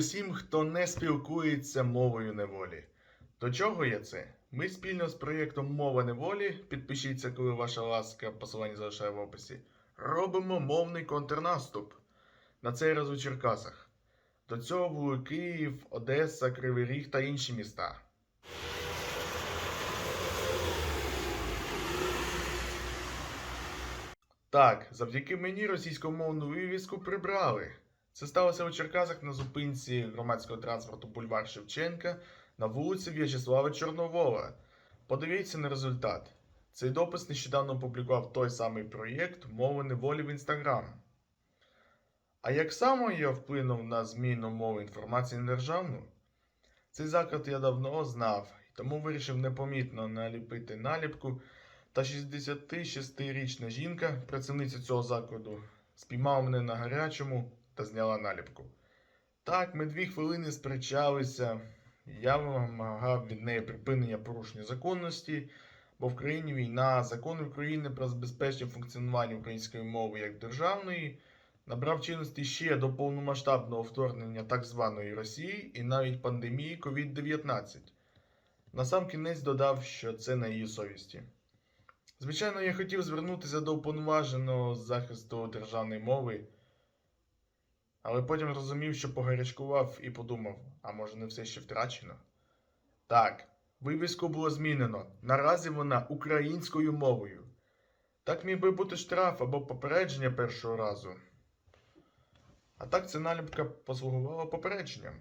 тим, хто не спілкується мовою неволі. До чого є це? Ми спільно з проєктом Мова неволі, підпишіться, коли ваша ласка посилання залишає в описі, робимо мовний контрнаступ. На цей раз у Черкасах. До цього були Київ, Одеса, Кривий Ріг та інші міста. Так, завдяки мені російськомовну вивіску прибрали. Це сталося у Черкасах на зупинці громадського транспорту Бульвар Шевченка на вулиці В'ячеслава Чорновола. Подивіться на результат. Цей допис нещодавно опублікував той самий проєкт Мови неволі в Інстаграм. А як саме я вплинув на зміну мови інформації на державну? Цей заклад я давно знав, тому вирішив непомітно наліпити наліпку. Та 66-річна жінка, працівниця цього закладу, спіймала мене на гарячому та зняла наліпку. Так, ми дві хвилини сперечалися. Я вимагав від неї припинення порушення законності, бо в країні війна, закон України про забезпечення функціонування української мови як державної набрав чинності ще до повномасштабного вторгнення так званої Росії і навіть пандемії COVID-19. Насамкінець додав, що це на її совісті. Звичайно, я хотів звернутися до уповноваженого захисту державної мови, але потім розумів, що погарячкував і подумав, а може не все ще втрачено? Так, вивіску було змінено. Наразі вона українською мовою. Так міг би бути штраф або попередження першого разу. А так ця наліпка послугувала попередженням.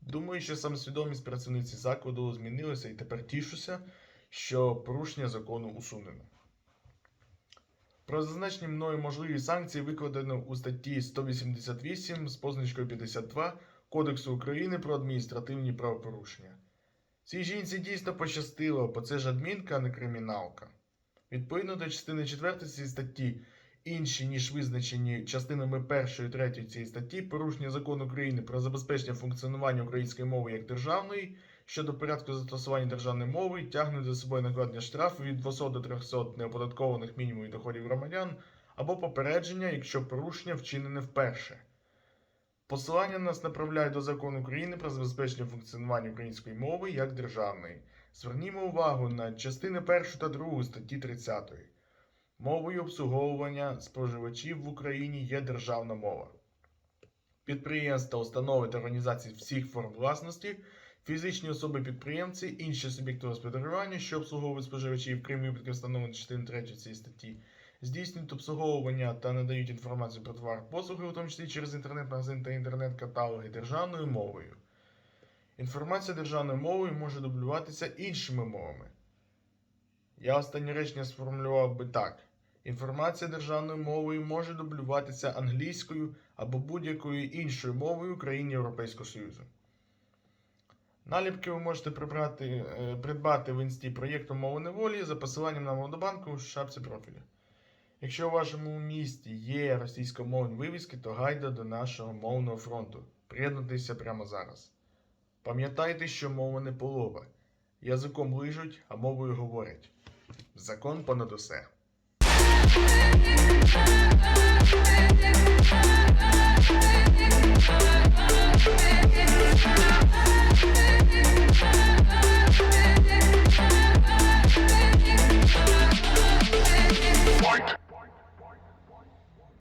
Думаю, що самосвідомість працівниці закладу змінилася і тепер тішуся, що порушення закону усунено. Про зазначені мною можливі санкції викладено у статті 188 з позначкою 52 Кодексу України про адміністративні правопорушення. Цій жінці дійсно пощастило, бо це ж адмінка, а не криміналка. Відповідно до частини 4 цієї статті, інші, ніж визначені частинами 1 і 3 цієї статті, порушення закону України про забезпечення функціонування української мови як державної щодо порядку застосування державної мови тягнуть за собою накладення штрафу від 200 до 300 неоподаткованих мінімумів доходів громадян або попередження, якщо порушення вчинене вперше. Посилання нас направляє до закону України про забезпечення функціонування української мови як державної. Звернімо увагу на частини 1 та 2 статті 30. Мовою обслуговування споживачів в Україні є державна мова. Підприємства, установи та організації всіх форм власності Фізичні особи-підприємці, інші суб'єкти господарювання, що обслуговують споживачів, крім випадків встановлених частини 3 цієї статті, здійснюють обслуговування та надають інформацію про товар послуги, у тому числі через інтернет-магазин та інтернет-каталоги державною мовою. Інформація державною мовою може дублюватися іншими мовами. Я останнє речення сформулював би так: інформація державною мовою може дублюватися англійською або будь-якою іншою мовою країн Європейського Союзу. Наліпки ви можете прибрати, е, придбати в інсті проєкту мови неволі за посиланням на Модобанку в шапці профілю. Якщо у вашому місті є російськомовні вивіски, то гайда до нашого мовного фронту. Приєднуйтеся прямо зараз. Пам'ятайте, що мова не полова. Язиком лижуть, а мовою говорять. Закон понад усе.